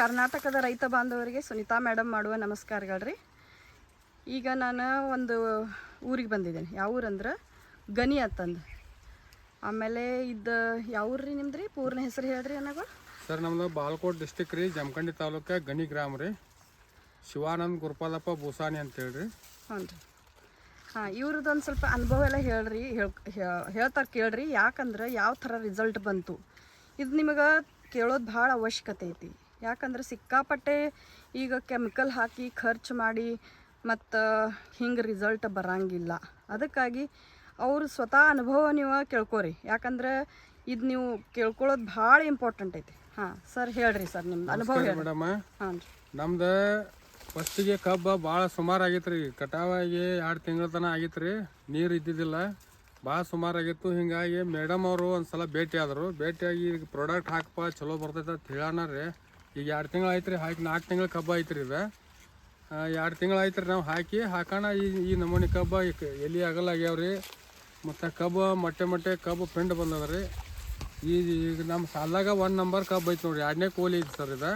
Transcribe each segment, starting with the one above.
ಕರ್ನಾಟಕದ ರೈತ ಬಾಂಧವರಿಗೆ ಸುನೀತಾ ಮೇಡಮ್ ಮಾಡುವ ನಮಸ್ಕಾರಗಳ್ರಿ. ಈಗ ನಾನು ಒಂದು ಊರಿಗೆ ಬಂದಿದ್ದೇನೆ. ಯಾವ ಊರಂದ್ರೆ ಗನಿ ಅಂತಂದು. ಆಮೇಲೆ ಇದು ಯಾವ ಊರು ರೀ ನಿಮ್ದು ರೀ ಪೂರ್ಣ ಹೆಸರು ಹೇಳ್ರಿ ನನಗೆ ಸರ್ ನಮ್ದು ಬಾಲ್ಕೋಟ್ ಡಿಸ್ಟಿಕ್ ರೀ ಜಮಖಂಡಿ ತಾಲೂಕ ಗನಿ ಗ್ರಾಮ ರೀ. ಶಿವಾನಂದ್ ಗುರುಪಾಲಪ್ಪ ಬೂಸಾನಿ ಅಂತ ಹೇಳ್ರಿ. ಹ್ಞೂ ರೀ ಹಾಂ ಇವ್ರದ್ದು ಒಂದು ಸ್ವಲ್ಪ ಅನುಭವ ಎಲ್ಲ ಹೇಳ್ರಿ ಹೇಳ್ ಹೇಳ್ತಾರೆ ಕೇಳ್ರಿ. ಯಾಕಂದ್ರೆ ಯಾವ ಥರ ರಿಸಲ್ಟ್ ಬಂತು. ಇದು ನಿಮಗೆ ಕೇಳೋದು ಭಾಳ ಅವಶ್ಯಕತೆ ಐತಿ. ಯಾಕಂದ್ರೆ ಸಿಕ್ಕಾಪಟ್ಟೆ ಈಗ ಕೆಮಿಕಲ್ ಹಾಕಿ ಖರ್ಚು ಮಾಡಿ ಮತ್ತು ಹಿಂಗೆ ರಿಸಲ್ಟ್ ಬರಂಗಿಲ್ಲ. ಅದಕ್ಕಾಗಿ ಅವರು ಸ್ವತಃ ಅನುಭವ ನೀವು ಕೇಳ್ಕೊರಿ. ಯಾಕಂದ್ರೆ ಇದು ನೀವು ಕೇಳ್ಕೊಳ್ಳೋದು ಭಾಳ ಇಂಪಾರ್ಟೆಂಟ್ ಐತಿ. ಹಾಂ ಸರ್ ಹೇಳ್ರಿ ಸರ್ ನಿಮ್ಮ ಅನುಭವ ಮೇಡಮ್. ಹಾಂ ರೀ. ನಮ್ದು ಫಸ್ಟಿಗೆ ಕಬ್ಬ ಭಾಳ ಸುಮಾರು ಆಗಿತ್ತು ರೀ ಕಟಾವಾಗಿ ಎರಡು ತಿಂಗಳ ತನಕ ಆಗಿತ್ತು ರೀ ನೀರು ಇದ್ದಿದ್ದಿಲ್ಲ. ಭಾಳ ಸುಮಾರು ಆಗಿತ್ತು. ಹಿಂಗಾಗಿ ಮೇಡಮ್ ಅವರು ಒಂದು ಸಲ ಭೇಟಿ ಆದರು. ಭೇಟಿಯಾಗಿ ಈಗ ಪ್ರಾಡಕ್ಟ್ ಹಾಕಪ್ಪ ಚಲೋ ಬರ್ತೈತೆ ಅಂತ ಹೇಳೋಣ ರೀ. ಈಗ ಎರಡು ತಿಂಗಳು ಆಯ್ತು ರೀ ಹಾಕಿ ನಾಲ್ಕು ತಿಂಗಳು ಕಬ್ಬ ಐತ್ರಿ ಇದು. ಎರಡು ತಿಂಗಳು ಆಯ್ತು ರೀ ನಾವು ಹಾಕಿ ಹಾಕೋಣ ಈ ಈ ನಮೂನಿ ಕಬ್ಬ ಎಲ್ಲಿ ಆಗಲ್ಲ ಆಗ್ಯಾವ ರೀ ಮತ್ತು ಕಬ್ಬು ಮೊಟ್ಟೆ ಮೊಟ್ಟೆ ಕಬ್ಬು ಪೆಂಡ್ ಬಂದದ ರೀ ಈಗ ನಮ್ಮ ಸಾಲಾಗ ಒನ್ ನಂಬರ್ ಕಬ್ಬು ಐತೆ ನೋಡಿರಿ ಎರಡನೇ ಕೋಲಿ ಐತೆ ಸರ್ ಇದು.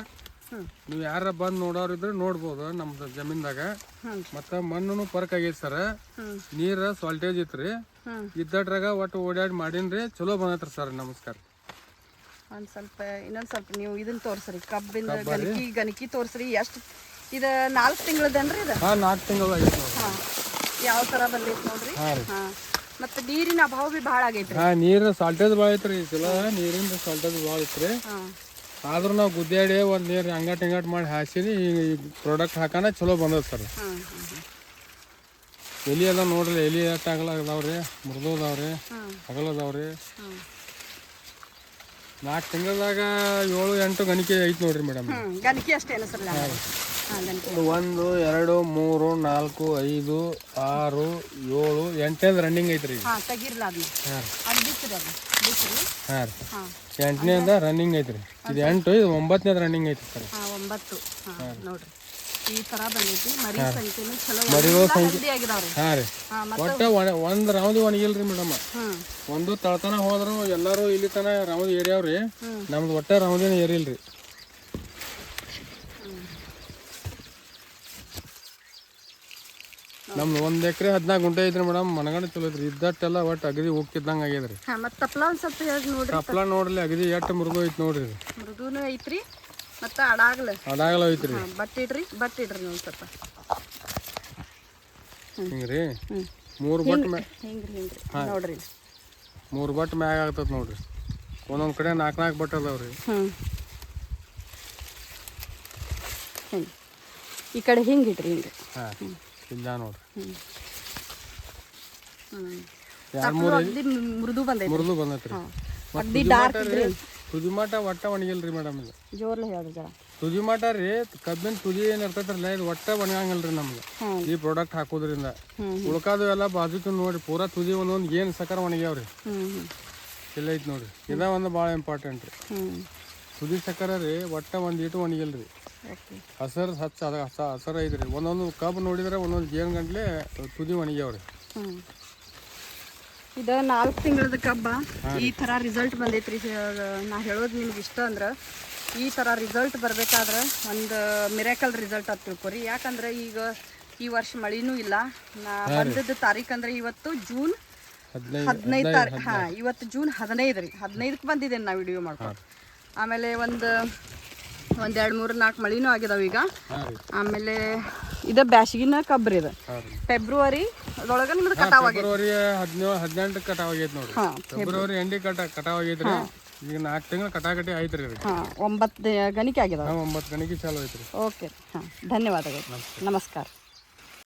ನೀವು ಯಾರ ಬಂದು ನೋಡೋರು ಇದ್ರೆ ನೋಡ್ಬೋದು ನಮ್ದು ಜಮೀನ್ದಾಗ. ಮತ್ತು ಮಣ್ಣು ಪರ್ಕ್ ಆಗೈತೆ ಸರ್. ನೀರು ಸಾಲ್ಟೇಜ್ ಇತ್ತು ರೀ ಇದ್ದಟ್ರಾಗ ಒಟ್ಟು ಓಡಾಡಿ ರೀ ಚಲೋ ಬಂದೈತ್ರಿ ಸರ್ ನಮಸ್ಕಾರ. ಒಂದು ಸ್ವಲ್ಪ ಇನ್ನೊಂದು ಸ್ವಲ್ಪ ನೀವು ಇದನ್ನ ತೋರಿಸ್ರಿ. ಕಬ್ಬಿನ ಗಣಕಿ ಗಣಕಿ ತೋರಿಸ್ರಿ. ಎಷ್ಟು? ಇದು ನಾಲ್ಕು ತಿಂಗಳದನ್ರಿ ಇದು? ಹಾಂ ನಾಲ್ಕು ತಿಂಗಳು ಹಾಂ. ಯಾವ ಥರ ಬಂದೈತೆ ನೋಡ್ರಿ? ಹಾಂ ಮತ್ತು ನೀರಿನ ಅಭಾವ ಬಿ ಭಾಳ ಆಗೈತೆ ಹಾಂ ನೀರು ಸಾಲ್ಟೇಜ್ ಭಾಳ ಐತ್ರಿ. ಚಲೋ ನೀರಿನ ಸಾಲ್ಟೇಜ್ ಭಾಳ ಐತ್ರಿ. ಹಾಂ. ಆದ್ರೂ ನಾವು ಗುದ್ದಾಡಿ ಒಂದು ನೀರು ಹಂಗಾಟ್ ಹಿಂಗಾಟ್ ಮಾಡಿ ಹಾಸಿನಿ ಈ ಪ್ರಾಡಕ್ಟ್ ಹಾಕೋಣ ಚಲೋ ಬಂದದ ಸರ್. ಎಲಿ ಎಲ್ಲ ನೋಡ್ರಿ ಎಲಿ ಎಷ್ಟು ಅಗಲ ಅದಾವ್ರಿ ಮೃದು ಅದಾವ್ರಿ ಹಾಂ ಅಗಲ ಅದಾವ್ರಿ ಹಾಂ ನಾಲ್ಕು ತಿಂಗಳದಾಗ ಏಳು ಎಂಟು ಗಣಿಕೆ ಐತಿ ನೋಡ್ರಿ ಮೇಡಮ್ ಗಣಕಿ ಅಷ್ಟೇನು ಸರ್ ಒಂದು ಎರಡು ಮೂರು ನಾಲ್ಕು ಐದು ಆರು ಏಳು ಎಂಟನೇದು ರನ್ನಿಂಗ್ ಐತ್ರಿ ಹಾಂ ಎಂಟನೇದ ರನ್ನಿಂಗ್ ಐತ್ರಿ. ಇದು ಎಂಟು ಇದು ಒಂಬತ್ತನೇದು ರನ್ನಿಂಗ್ ಐತಿ ಸರ್. ಹಾಂ ಒಂಬತ್ತು. ನೋಡ್ರಿ. ಈ ಥರ ಬಂದೈತಿ. ಮರಿ ಸಂಖ್ಯೆನೂ ಚಲೋ ಮರಿಗಳ ಎಲ್ಲ ಹೆಲ್ದಿ ಆಗಿದಾವ್ರಿ. ಹಾಂ ರೀ. ಹಾಂ ಮತ್ತು ಒಟ್ಟು ಒಂದು ರೌಂಡ್ ಒಣಗಿಲ್ರಿ ಮೇಡಮ್ ಒಂದು ತಳತನ ಹೋದ್ರು ಎಲ್ಲರೂ ಇಲ್ಲಿ ತನ ರೌಂಡ್ ಏರಿಯಾವ್ರಿ. ನಮ್ದು ಒಟ್ಟ ರೌಂಡಿನ ಏರಿಲ್ರಿ. ನಮ್ದು ಒಂದ್ ಎಕರೆ ಹದಿನಾಲ್ಕು ಗುಂಟೆ ಐತ್ರಿ ಮೇಡಮ್ ಮನಗಂಡ ಚಲೋ ಐತ್ರಿ. ಇದ್ದಟ್ಟೆಲ್ಲ ಒಟ್ಟು ಅಗದಿ ಹೋಗ್ತಿದ್ದಂಗೆ ಆಗ್ಯದ್ರಿ. ಹಾಂ ಮತ್ತೆ ತಪ್ಲ ಒಂದು ಸ್ವಲ್ಪ ಹೇಳಿ ನೋಡ್ರಿ. ತಪ್ಲ ನೋಡ್ರಿ ಅಗದಿ ಎಟ್ಟು ಮೃದು ಐತಿ ನೋಡ್ರಿ. ಇದು ಐತ್ರಿ. ಮತ್ತು ಅಡಾಗ್ಲ. ಅದಾಗಲ ಐತ್ರಿ ಬಟ್ಟೆ ಬಟ್ ಇಡ್ರಿ ಬಟ್ಟೆ ಇಡ್ರಿ ಒಂದು ಸ್ವಲ್ಪ. ಹಿಂಗ್ರಿ? ಮೂರು ಬಟ್ ಹಿಂಗ್ರಿ ಹಿಂಗ್ರಿ. ನೋಡ್ರಿ. ಮೂರು ಬಟ್ ಮ್ಯಾಗ ಆಗ್ತದ ನೋಡ್ರಿ. ಒಂದೊಂದ್ ಕಡೆ ನಾಲ್ಕು ನಾಲ್ಕು ಬಟ್ ಅದಾವ್ರಿ. ಹ್ಞೂ ಈ ಕಡೆ ಹಿಂಗೆ ಇಡ್ರಿ ಹಿಂಗೆ. ಹಾಂ. ಇಲ್ಲ ನೋಡ್ರಿ. ಹ್ಞೂ ಮೃದು ಅಗದಿ ಮೃದು ಬಂದೈತಿ ಬಂದೈತ್ರಿ ಡಾರ್ಕ್ ಇದ್ರಿ. ತುದಿ ಮಟ ಒಟ್ಟ ಒಣಗಿಲ್ರಿ ಮೇಡಮ್ ಇದು. ಜೋರ್ಲ ಹೇಳ್ರಿ ಜರ. ತುದಿ ಮಟ ರೀ ಕಬ್ಬಿನ ತುದಿ ಏನ್ ಇರ್ತೈತ್ರಲ್ಲ ಇದು ಒಟ್ಟ ಒಣಗಂಗಿಲ್ರಿ ನಮ್ಗೆ ಈ ಪ್ರಾಡಕ್ಟ್ ಹಾಕೋದ್ರಿಂದ. ಉಳ್ಕಾದು ಎಲ್ಲ ಬಾಜುಕ ನೋಡಿ ಪೂರಾ ತುದಿ ಒಂದೊಂದು ಏನು ಸಕರ ಒಣಗ್ಯಾವ್ರಿ ಇಲ್ಲ ಐತಿ ನೋಡ್ರಿ. ಇದ ಒಂದು ಭಾಳ ಇಂಪಾರ್ಟೆಂಟ್ ರೀ. ತುದಿ ಸಕರ ರೀ ಒಟ್ಟ ಒಂದು ಇಟ್ಟು ಒಣಗಿಲ್ರಿ. ಹಸರು ಹಚ್ಚ ಅದ ಹಸ ಹಸರ ಐತ್ರಿ. ಒಂದೊಂದು ಕಬ್ಬು ನೋಡಿದ್ರೆ ಒಂದೊಂದು ಜೇನು ಗಂಟ್ಲೆ ತುದಿ ಒಣಗ್ಯಾವ್ರಿ ಇದು ನಾಲ್ಕು ತಿಂಗಳದ ಕಬ್ಬ. ಈ ಥರ ರಿಸಲ್ಟ್ ಬಂದೈತ್ರಿ. ನಾ ಹೇಳೋದು ನಿಮ್ಗೆ ಇಷ್ಟ ಅಂದ್ರೆ ಈ ಥರ ರಿಸಲ್ಟ್ ಬರಬೇಕಾದ್ರೆ ಒಂದು ಮಿರಾಕಲ್ ರಿಸಲ್ಟ್ ಅಂತ ತಿಳ್ಕೊರಿ. ಯಾಕಂದ್ರೆ ಈಗ ಈ ವರ್ಷ ಮಳಿನೂ ಇಲ್ಲ. ನಾ ಬಂದದ್ದು ತಾರೀಕು ಅಂದ್ರೆ ಇವತ್ತು ಜೂನ್ ಹದಿನೈದು ತಾರೀಕು ಹಾಂ ಇವತ್ತು ಜೂನ್ ಹದಿನೈದು ರೀ. ಹದಿನೈದಕ್ಕೆ ಬಂದಿದ್ದೇನೆ ನಾ ವಿಡಿಯೋ ಮಾಡ್ಕೊಂಡು ಆಮೇಲೆ ಒಂದು ಒಂದು ಎರಡು ಮೂರು ನಾಲ್ಕು ಮಳಿನೂ ಆಗಿದಾವೆ ಈಗ. ಆಮೇಲೆ ಇದು ಬ್ಯಾಸಗಿನ ಕಬ್ರಿ ಇದು. ರೀ. ಫೆಬ್ರವರಿ ಅದ್ರೊಳಗೆ ನಿಮ್ದು ಕಟಾವ್ ಫೆಬ್ರವರಿ ಹದಿನೇಳು ಹದಿನೆಂಟು ಕಟಾವ್ ಆಗೈತೆ ನೋಡ್ರಿ. ಹಾಂ ಫೆಬ್ರವರಿ ಎಂಡಿ ಕಟ ಕಟಾವ್ ಆಗೈತ್ರಿ. ಈಗ ನಾಲ್ಕು ತಿಂಗಳು ಕಟಾಕಟಿ ಐತ್ರಿ ರೀ ಹಾಂ ಒಂಬತ್ತು ಗಣಿಕೆ ಆಗಿದೆ ಹಾಂ ಒಂಬತ್ತು ಗಣಿಕೆ ಚಾಲು ಐತ್ರಿ ಓಕೆ ಹಾಂ ಧನ್ಯವಾದಗಳು. ನಮಸ್ಕಾರ.